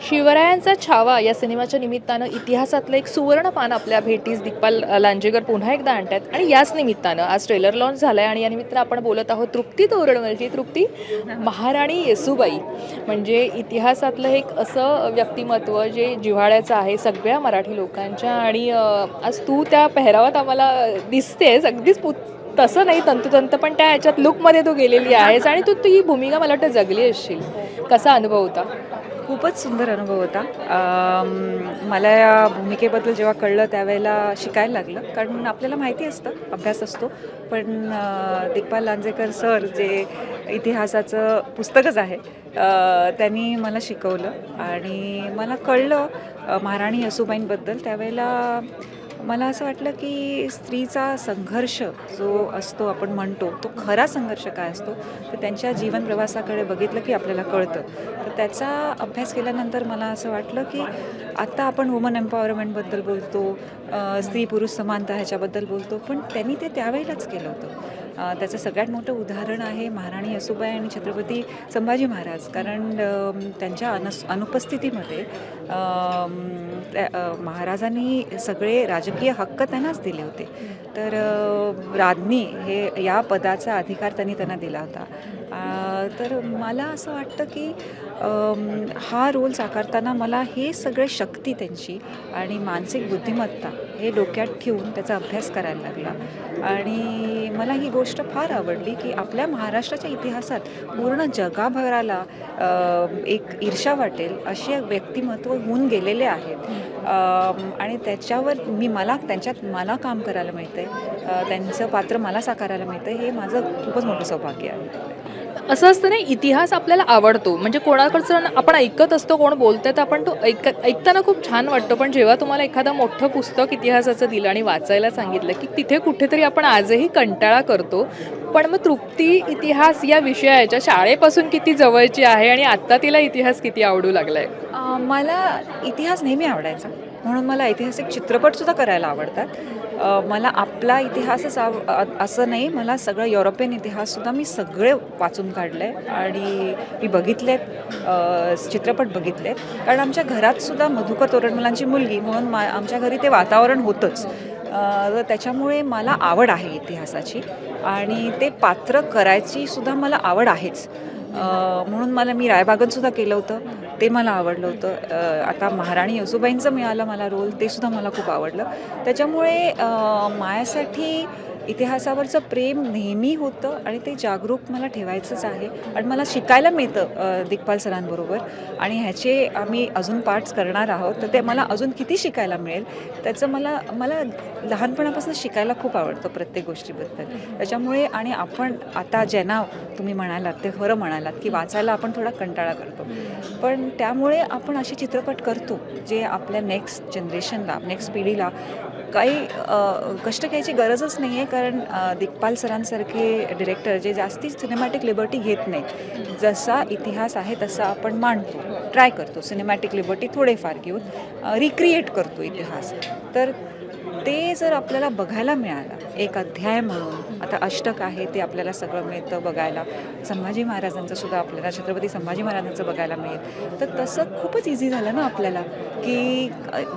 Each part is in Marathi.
शिवरायांचा छावा या सिनेमाच्या निमित्तानं इतिहासातलं एक सुवर्ण पान आपल्या भेटीस दिग्पाल लांजेकर पुन्हा एकदा आणतात. आणि याच निमित्तानं आज ट्रेलर लॉन्च झाला आहे आणि या निमित्तानं आपण बोलत आहोत तृप्ती तोरणवरची तृप्ती महाराणी येसुबाई. म्हणजे इतिहासातलं एक असं व्यक्तिमत्व जे जिव्हाळ्याचं आहे सगळ्या मराठी लोकांच्या आणि आज तू त्या पेहरावात आम्हाला दिसतेस अगदीच पु तसं नाही तंतुतंत पण त्या ह्याच्यात लुकमध्ये तू गेलेली आहेस आणि तू ती भूमिका मला वाटतं जगली असशील. कसा अनुभव होता? खूपच सुंदर अनुभव होता. मला या भूमिकेबद्दल जेव्हा कळलं त्यावेळेला शिकायला लागलं. कारण आपल्याला माहिती असतं अभ्यास असतो. पण दिग्पाल लांजेकर सर जे इतिहासाचं पुस्तकच आहे त्यांनी मला शिकवलं. आणि मला कळलं महाराणी यसुबाईंबद्दल त्यावेळेला मला असं वाटलं की स्त्रीचा संघर्ष जो असतो आपण म्हणतो तो खरा संघर्ष काय असतो तर त्यांच्या जीवन प्रवासाकडे बघितलं की आपल्याला कळतं. तर त्याचा अभ्यास केल्यानंतर मला असं वाटलं की आत्ता आपण वुमन एम्पॉवरमेंटबद्दल बोलतो स्त्री पुरुष समानता ह्याच्याबद्दल बोलतो पण त्यांनी ते त्यावेळेलाच केलं होतं. त्याचं सगळ्यात मोठं उदाहरण आहे महाराणी येसुबाई आणि छत्रपती संभाजी महाराज. कारण त्यांच्या अनस अनुपस्थितीमध्ये त्या- महाराजांनी सगळे राजकीय हक्क त्यांनाच दिले होते. तर राज्ञी हे या पदाचा अधिकार त्यांनी त्यांना दिला होता. तर मला असं वाटतं की हा रोल साकारताना मला हे सगळे शक्ती त्यांची आणि मानसिक बुद्धिमत्ता हे डोक्यात ठेवून त्याचा अभ्यास करायला लागला. आणि मला ही गोष्ट फार आवडली की आपल्या महाराष्ट्राच्या इतिहासात पूर्ण जगाभराला एक ईर्षा वाटेल असे व्यक्तिमत्व होऊन गेलेले आहेत आणि त्याच्यावर मी मला त्यांच्यात मला काम करायला मिळतं आहे त्यांचं पात्र मला साकारायला मिळतं हे माझं खूपच मोठं सौभाग्य आहे. असं असतं ना इतिहास आपल्याला आवडतो. म्हणजे कोणाकडचं आपण ऐकत असतो कोण बोलतंय तर आपण तो ऐक ऐकताना खूप छान वाटतं. पण जेव्हा तुम्हाला एखादं मोठं पुस्तक इतिहासाचं दिलं आणि वाचायला सांगितलं की तिथे कुठेतरी आपण आजही कंटाळा करतो. पण मग तृप्ती इतिहास या विषयाच्या शाळेपासून किती जवळची आहे आणि आत्ता तिला इतिहास किती आवडू लागलाय? आहे मला इतिहास नेहमी आवडायचा. म्हणून मला ऐतिहासिक चित्रपटसुद्धा करायला आवडतात. मला आपला इतिहासच आव असं नाही मला सगळं युरोपियन इतिहाससुद्धा मी सगळे वाचून काढले आहे आणि मी बघितलेत चित्रपट बघितलेत. कारण आमच्या घरातसुद्धा मधुकर तोरणमलांची मुलगी म्हणून मा आमच्या घरी ते वातावरण होतंच. तर त्याच्यामुळे मला आवड आहे इतिहासाची आणि ते पात्र करायची सुद्धा मला आवड आहेच. म्हणून मला मी रायबागनसुद्धा केलं होतं. ते मला आवडलं होतं. आता महाराणी येसुबाईंचं मिळालं मला रोल ते सुद्धा मला खूप आवडलं. त्याच्यामुळे माझ्यासाठी इतिहासावरचं प्रेम नेहमी होतं आणि ते जागरूक मला ठेवायचंच आहे. आणि मला शिकायला मिळतं दिग्पाल सरांबरोबर. आणि ह्याचे आम्ही अजून पार्ट्स करणार आहोत. तर ते मला अजून किती शिकायला मिळेल त्याचं मला मला लहानपणापासून शिकायला खूप आवडतं प्रत्येक गोष्टीबद्दल. त्याच्यामुळे आणि आपण आता ज्यांना तुम्ही म्हणालात ते खरं म्हणालात की वाचायला आपण थोडा कंटाळा करतो. पण त्यामुळे आपण असे चित्रपट करतो जे आपल्या नेक्स्ट जनरेशनला नेक्स्ट पिढीला काही कष्ट घ्यायची गरजच नाही आहे कारण दिग्पाल सरांसारखे डिरेक्टर जे जास्ती सिनेमॅटिक लिबर्टी घेत नाहीत. जसा इतिहास आहे तसा आपण मांडतो. ट्राय करतो. सिनेमॅटिक लिबर्टी थोडेफार घेऊन रिक्रिएट करतो इतिहास. तर ते जर आपल्याला बघायला मिळालं एक अध्याय म्हणून आता अष्टक आहे ते आपल्याला सगळं मिळतं बघायला. संभाजी महाराजांचं सुद्धा आपल्याला छत्रपती संभाजी महाराजांचं बघायला मिळेल. तर तसं खूपच इझी झालं ना आपल्याला की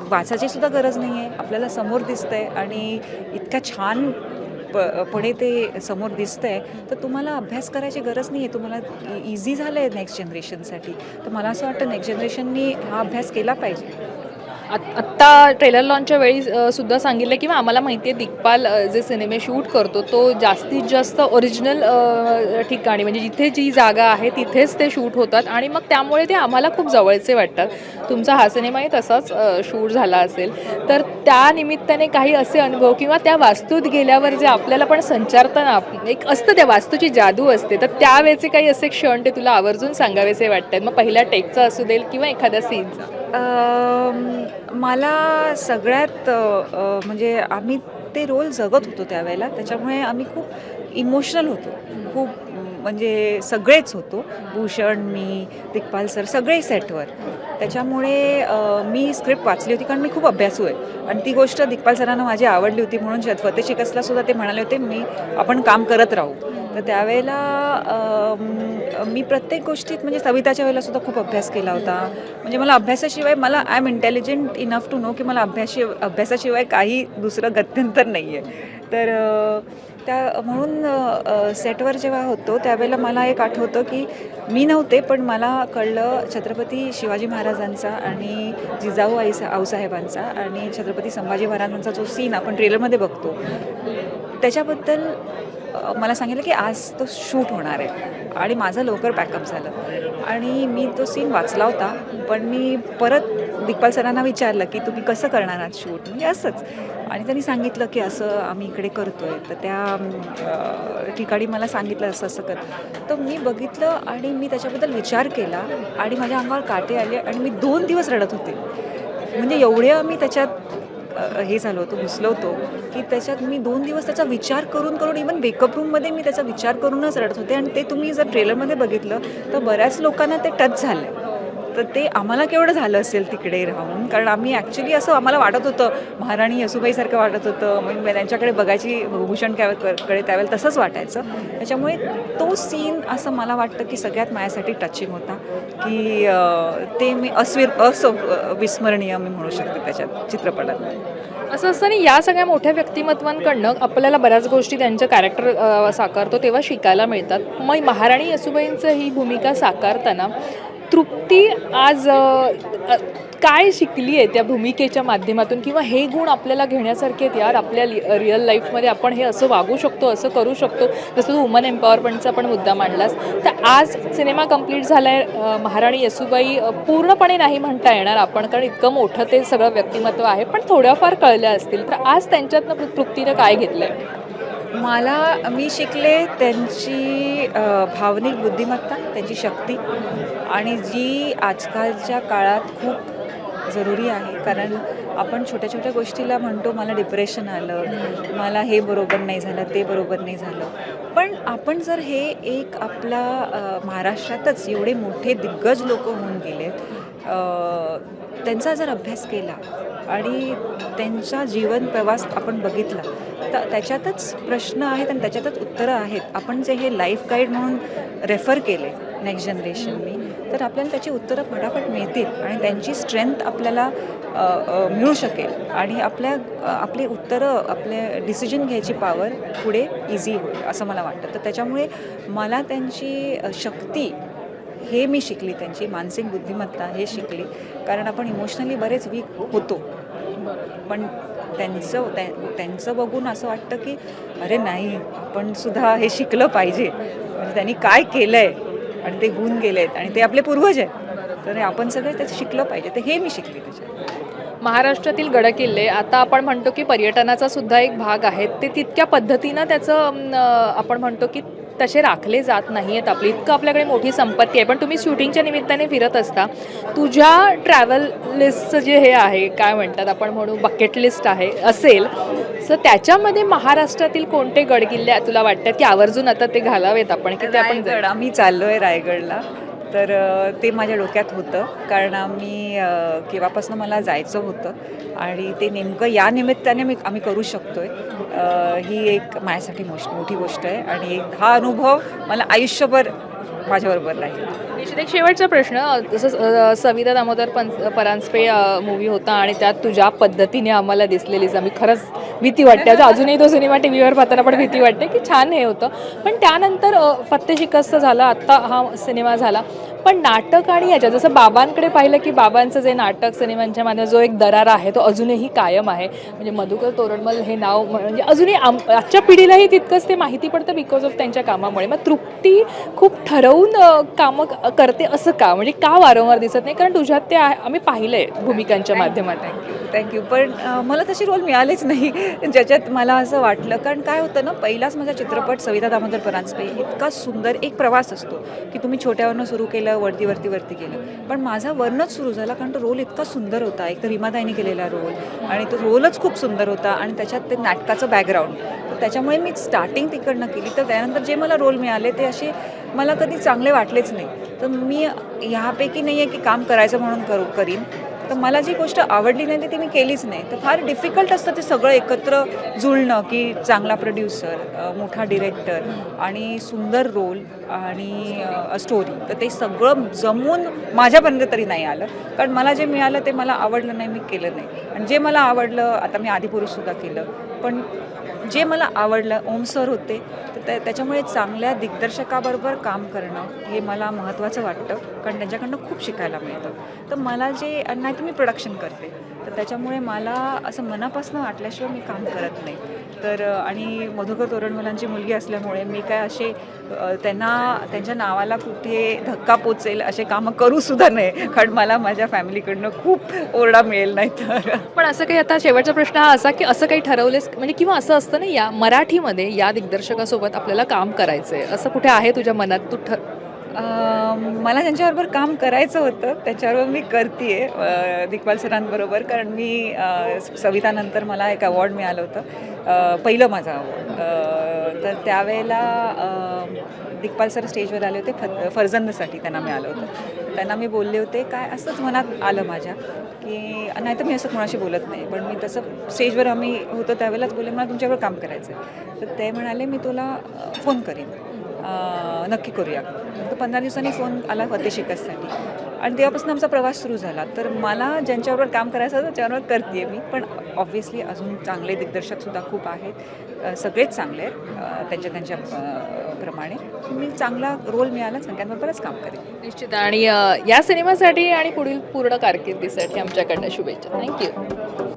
वाचायची सुद्धा गरज नाही आहे आपल्याला समोर दिसतंय आणि इतक्या छान प पणे ते समोर दिसतंय. तर तुम्हाला अभ्यास करायची गरज नाही आहे तुम्हाला इझी झालं आहे नेक्स्ट जनरेशनसाठी तर मला असं वाटतं नेक्स्ट जनरेशननी हा अभ्यास केला पाहिजे. आत्ता ट्रेलर लॉन्चच्या वेळी सुद्धा सांगितलं किंवा आम्हाला माहिती आहे दिग्पाल जे सिनेमे शूट करतो तो जास्तीत जास्त ओरिजिनल ठिकाणी म्हणजे जिथे जी जागा आहे तिथेच ते शूट होतात आणि मग त्यामुळे ते आम्हाला खूप जवळचे वाटतात. तुमचा हा सिनेमाही तसाच शूट झाला असेल. तर त्या निमित्ताने काही असे अनुभव किंवा त्या वास्तूत गेल्यावर जे आपल्याला पण संचारताना एक असतं त्या वास्तूची जादू असते. तर त्यावेळेचे काही असे क्षण ते तुला आवर्जून सांगावेसे वाटतात? मग पहिल्या टेकचा असू देईल किंवा एखाद्या सीनचा मला सगळ्यात म्हणजे आम्ही ते रोल जगत होतो त्यावेळेला. त्याच्यामुळे आम्ही खूप इमोशनल होतो. खूप म्हणजे सगळेच होतो. भूषण मी दिग्पाल सर सगळे सेटवर. त्याच्यामुळे मी स्क्रिप्ट वाचली होती कारण मी खूप अभ्यासू आहे. आणि ती गोष्ट दिग्पाल सरांना माझी आवडली होती म्हणून शत- फतेह शिकसला सुद्धा ते म्हणाले होते मी आपण काम करत राहू. तर त्यावेळेला मी प्रत्येक गोष्टीत म्हणजे सविताच्या वेळेला सुद्धा खूप अभ्यास केला होता. म्हणजे मला अभ्यासाशिवाय मला I am intelligent enough to know की मला अभ्यासशि अभ्यासाशिवाय काही दुसरं गत्यंतर नाही आहे तर त्या म्हणून सेटवर जेव्हा होतो त्यावेळेला मला एक आठवतं की मी नव्हते पण मला कळलं छत्रपती शिवाजी महाराजांचा आणि जिजाऊ आई आऊसाहेबांचा आणि छत्रपती संभाजी महाराजांचा जो सीन आपण ट्रेलरमध्ये बघतो. त्याच्याबद्दल मला सांगितलं की आज तो शूट होणार आहे. आणि माझं लवकर पॅकअप झालं. आणि मी तो सीन वाचला होता पण मी परत दिग्पाल सरांना विचारलं की तुम्ही कसं करणार आहात शूट? म्हणजे असंच. आणि त्यांनी सांगितलं की असं आम्ही इकडे करतो आहे तर त्या ठिकाणी मला सांगितलं असं असं कर. तर मी बघितलं आणि मी त्याच्याबद्दल विचार केला आणि माझ्या अंगावर काटे आले आणि मी दोन दिवस रडत होते. म्हणजे एवढ्या मी त्याच्यात हे झालं होतो घुसलो होतो की त्याच्यात मी दोन दिवस त्याचा विचार करून करून इवन वेकअप रूममध्ये मी त्याचा विचार करूनच रडत होते. आणि ते तुम्ही जर ट्रेलरमध्ये बघितलं तर बऱ्याच लोकांना ते टच झालं तर ते आम्हाला केवढं झालं असेल तिकडे राहून? कारण आम्ही ॲक्च्युली असं आम्हाला वाटत होतं महाराणी यसुबाईसारखं वाटत होतं म्हणजे त्यांच्याकडे बघायची भूषणकडे त्यावेळेला तसंच वाटायचं. त्याच्यामुळे तो सीन असं मला वाटतं की सगळ्यात माझ्यासाठी टचिंग होता की ते मी अस्विर अस विस्मरणीय मी म्हणू शकते त्याच्यात चित्रपटात असं असताना या सगळ्या मोठ्या व्यक्तिमत्वांकडनं आपल्याला बऱ्याच गोष्टी त्यांचं कॅरेक्टर साकारतो तेव्हा शिकायला मिळतात. मग महाराणी यसुबाईंचं ही भूमिका साकारताना तृप्ती आज काय शिकली आहे त्या भूमिकेच्या माध्यमातून? किंवा हे गुण आपल्याला घेण्यासारखे आहेत यार? आपल्या रिअल लाईफमध्ये आपण हे असं वागू शकतो असं करू शकतो? जसं तू वुमन एम्पॉवरमेंटचा पण मुद्दा मांडलास. तर आज सिनेमा कंप्लीट झाला आहे महाराणी येसुबाई पूर्णपणे नाही म्हणता येणार आपण कारण इतकं मोठं ते सगळं व्यक्तिमत्व आहे. पण थोड्याफार कळल्या असतील. तर आज त्यांच्यातनं तृप्तीनं काय घेतलं आहे मला मी शिकले त्यांची भावनिक बुद्धिमत्ता त्यांची शक्ती आणि जी आजकालच्या काळात खूप जरुरी आहे. कारण आपण छोट्या छोट्या गोष्टीला म्हणतो मला डिप्रेशन आलं मला हे बरोबर नाही झालं ते बरोबर नाही झालं. पण आपण जर हे एक आपला महाराष्ट्रातच एवढे मोठे दिग्गज लोक होऊन गेलेत त्यांचा जर अभ्यास केला आणि त्यांचा जीवन प्रवास आपण बघितला तर त्याच्यातच प्रश्न आहेत आणि त्याच्यातच उत्तरं आहेत. आपण जे हे लाईफ गाईड म्हणून रेफर केले नेक्स्ट जनरेशननी तर आपल्याला त्याची उत्तरं फटाफट मिळतील आणि त्यांची स्ट्रेंथ आपल्याला मिळू शकेल आणि आपल्या आपली उत्तरं आपले डिसिजन घ्यायची पॉवर पुढे इझी होईल असं मला वाटतं. तर त्याच्यामुळे मला त्यांची शक्ती हे मी शिकली त्यांची मानसिक बुद्धिमत्ता हे शिकली. कारण आपण इमोशनली बरेच वीक होतो. पण त्यांचं त्या- त्यांचं बघून असं वाटतं की अरे नाही आपण सुद्धा हे शिकलं पाहिजे. म्हणजे त्यांनी काय केलं आहे आणि ते होऊन गेले आहेत आणि ते आपले पूर्वज आहेत. तर आपण सगळे त्याचं शिकलं पाहिजे. तर हे मी शिकली त्याच्यात. महाराष्ट्रातील गडकिल्ले आता आपण म्हणतो की पर्यटनाचा सुद्धा एक भाग आहे ते तितक्या पद्धतीनं त्याचं आपण म्हणतो की तसे राखले जात नाही आहेत आपली. इतकं आपल्याकडे मोठी संपत्ती आहे. पण तुम्ही शूटिंगच्या निमित्ताने फिरत असता. तुझ्या ट्रॅव्हल लिस्टचं जे हे आहे काय म्हणतात आपण म्हणू बकेट लिस्ट आहे असेल. सो त्याच्यामध्ये महाराष्ट्रातील कोणते गडकिल्ले तुला वाटतात की आवर्जून आता ते घालावेत आपण? की ते आपण रायगड आम्ही चाललो आहे रायगडला. तर ते माझ्या डोक्यात होतं. कारण आम्ही केव्हापासून मला जायचं होतं. आणि ते नेमकं या निमित्ताने मी आम्ही करू शकतो आहे ही एक माझ्यासाठी मोश मोठी गोष्ट आहे. आणि एक हा अनुभव मला आयुष्यभर माझ्याबरोबर राहील. निश्चित एक शेवटचा प्रश्न जसं सविता दामोदर पंच परांजपे मूवी होता आणि त्यात तुझ्या पद्धतीने आम्हाला दिसलेलीच आम्ही खरंच भीती वाटते. आता अजूनही तो सिनेमा टी व्हीवर पाहताना पण भीती वाटते की छान हे होतं. पण त्यानंतर फत्ते शिकस्त झालं. आत्ता हा सिनेमा झाला. पण नाटक आणि याच्या जसं बाबांकडे पाहिलं की बाबांचं जे नाटक सिनेमांच्या मध्ये जो एक दरार आहे तो अजूनही कायम आहे. म्हणजे मधुकर तोरडमल हे नाव म्हणजे अजूनही आम आजच्या पिढीलाही तितकंच ते माहिती पडतं बिकॉज ऑफ त्यांच्या कामामुळे. मग तृप्ती खूप ठरवून कामं करते असं का? म्हणजे का वारंवार दिसत नाही? कारण तुझ्यात ते आम्ही पाहिलं आहे भूमिकांच्या माध्यमातून. थँक्यू पण अ, मला तशी रोल मिळालेच नाही. ज्याच्यात मला असं वाटलं. कारण काय होतं ना पहिलाच माझा चित्रपट सविता दामोदर परांजपे इतका सुंदर एक प्रवास असतो की तुम्ही छोट्यावरनं सुरू केलं वरती वरती वरती गेलं पण माझा वरनच सुरू झाला कारण तो रोल इतका सुंदर होता. एक तर रीमाताईने केलेला रोल आणि तो रोलच खूप सुंदर होता आणि त्याच्यात ते नाटकाचं बॅकग्राऊंड त्याच्यामुळे मी स्टार्टिंग तिकडनं केली. तर त्यानंतर जे मला रोल मिळाले ते असे मला कधी चांगले वाटलेच नाही. तर मी ह्यापैकी नाही आहे की काम करायचं म्हणून करू करीन. तर मला जी गोष्ट आवडली नाही ती ती मी केलीच नाही. तर फार डिफिकल्ट असतं ते सगळं एकत्र जुळणं की चांगला प्रोड्युसर मोठा डिरेक्टर आणि सुंदर रोल आणि स्टोरी तर ते सगळं जमून माझ्यापर्यंत तरी नाही आलं. कारण मला जे मिळालं ते मला आवडलं नाही मी केलं नाही. आणि जे मला आवडलं आता मी आदिपुरुषसुद्धा केलं. पण जे मला आवडलं ओम सर होते तर त्या त्याच्यामुळे चांगल्या दिग्दर्शकाबरोबर काम करणं हे मला महत्त्वाचं वाटतं कारण त्यांच्याकडनं खूप शिकायला मिळतं. तर मला जे नाही तर मी प्रोडक्शन करते. तर त्याच्यामुळे मला असं मनापासून वाटल्याशिवाय मी काम करत नाही. तर आणि मधुकर तोरणमलांची मुलगी असल्यामुळे मी काय असे त्यांना त्यांच्या नावाला कुठे धक्का पोचेल असे कामं करूसुद्धा नाही कारण मला माझ्या फॅमिलीकडनं खूप ओरडा मिळेल नाही तर पण असं काही आता शेवटचा प्रश्न हा असा की असं काही ठरवलेस म्हणजे किंवा असं असतं ना या मराठीमध्ये या दिग्दर्शकासोबत आपल्याला काम करायचं आहे असं कुठे आहे तुझ्या मनात? तू ठ मला ज्यांच्याबरोबर काम करायचं होतं त्याच्यावर मी करते आहे दिग्पाल सरांबरोबर. कारण मी सवितानंतर मला एक अवॉर्ड मिळालं होतं पहिलं माझं अवॉर्ड तर त्यावेळेला दिग्पाल सर स्टेजवर आले होते फ फर्जंदसाठी त्यांना मिळालं होतं. त्यांना मी बोलले होते काय असंच मनात आलं माझ्या की नाही तर मी असं कोणाशी बोलत नाही. पण मी तसं स्टेजवर आम्ही होतो त्यावेळेलाच बोलले मला तुमच्याबरोबर काम करायचं आहे तर ते म्हणाले मी तुला फोन करीन. नक्की करूया. तर पंधरा दिवसांनी फोन आला फते शिकससाठी आणि तेव्हापासून आमचा प्रवास सुरू झाला. तर मला ज्यांच्याबरोबर काम करायचं होतं त्याच्याबरोबर करते मी. पण ऑब्व्हियसली अजून चांगले दिग्दर्शकसुद्धा खूप आहेत. सगळेच चांगले आहेत. त्यांच्या त्यांच्या प्रमाणे. मी चांगला रोल मिळाला सगळ्यांबरोबरच काम करेन. निश्चित. आणि या सिनेमासाठी आणि पुढील पूर्ण कारकिर्दीसाठी आमच्याकडनं शुभेच्छा. थँक्यू